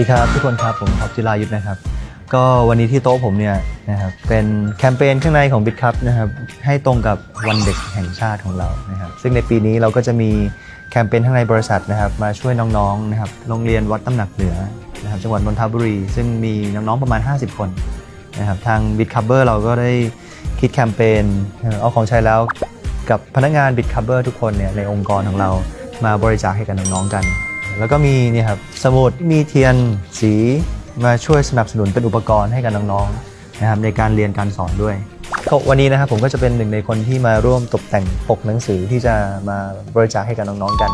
สวัสดีครับทุกคนครับผมท็อปจิรายุทธนะครับ ก็วันนี้ที่โต๊ะผมเนี่ยนะครับเป็นแคมเปญข้างในของ b i t ครับนะครับให้ตรงกับวันเด็กแห่งชาติของเรานะครับซึ่งในปีนี้เราก็จะมีแคมเปญข้างในบริษัทนะครับมาช่วยน้องๆนะครับโรงเรียนวัดตำหนักเหนือนะครับจังหวัดนนทบุรี ซึ่งมีน้องๆประมาณ 50 คนนะครับทาง b i t c o v e r เราก็ได้คิดแคมเปญเอาของใช้แล้วกับพนักงาน b i t c o v e r ทุกคนเนี่ยในองค์กรของเรามาบริจาคให้กับน้องๆกัน แล้วก็มีเนี่ยครับสมุดมีเทียนสีมาช่วยสนับสนุนเป็นอุปกรณ์ให้กับน้องๆนะครับในการเรียนการสอนด้วยวันนี้นะครับผมก็จะเป็นหนึ่งในคนที่มาร่วมตกแต่งปกหนังสือที่จะมาบริจาคให้กับน้องๆกัน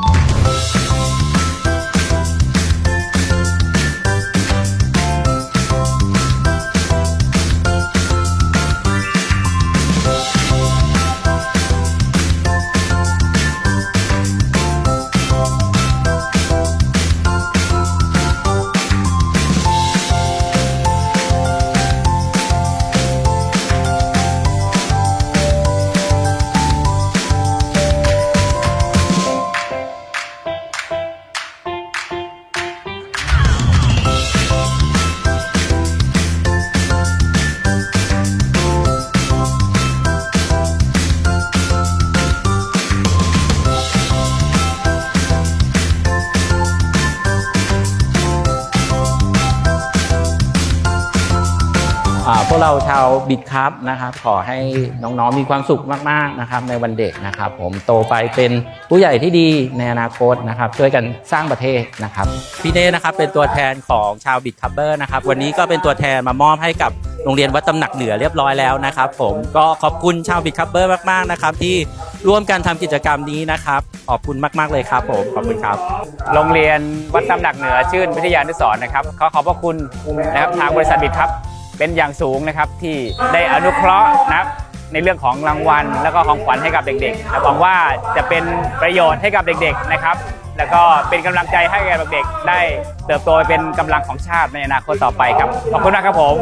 พวกเราชาวบิดครับนะครับ ขอให้น้องๆมีความสุขมากๆนะครับในวันเด็กนะครับ ผมโตไปเป็นผู้ใหญ่ที่ดีในอนาคตนะครับ ช่วยกันสร้างประเทศนะครับพี่เน่นะครับเป็นตัวแทนของชาวบิดคัพเบอร์นะครับ วันนี้ก็เป็นตัวแทนมามอบให้กับโรงเรียนวัดตำหนักเหนือเรียบร้อยแล้วนะครับ ผมก็ขอบคุณชาวบิดคัพเบอร์มากๆนะครับ ที่ร่วมกันทำกิจกรรมนี้นะครับขอบคุณมาก ๆ เลยครับผมขอบคุณครับ โรงเรียนวัดตำหนักเหนือชื่นวิทยานุสรนะครับขอขอบพระคุณนะครับทางบริษัทบิดครับ เป็นอย่างสูงนะครับที่ได้อนุเคราะห์นะครับในเรื่องของรางวัล แล้วก็ของขวัญให้กับเด็กๆหวังว่าจะเป็นประโยชน์ให้กับเด็กๆนะครับ แล้วก็เป็นกำลังใจให้กับเด็กๆได้เติบโตไปเป็นกำลังของชาติในอนาคตต่อไปครับขอบคุณมากครับผม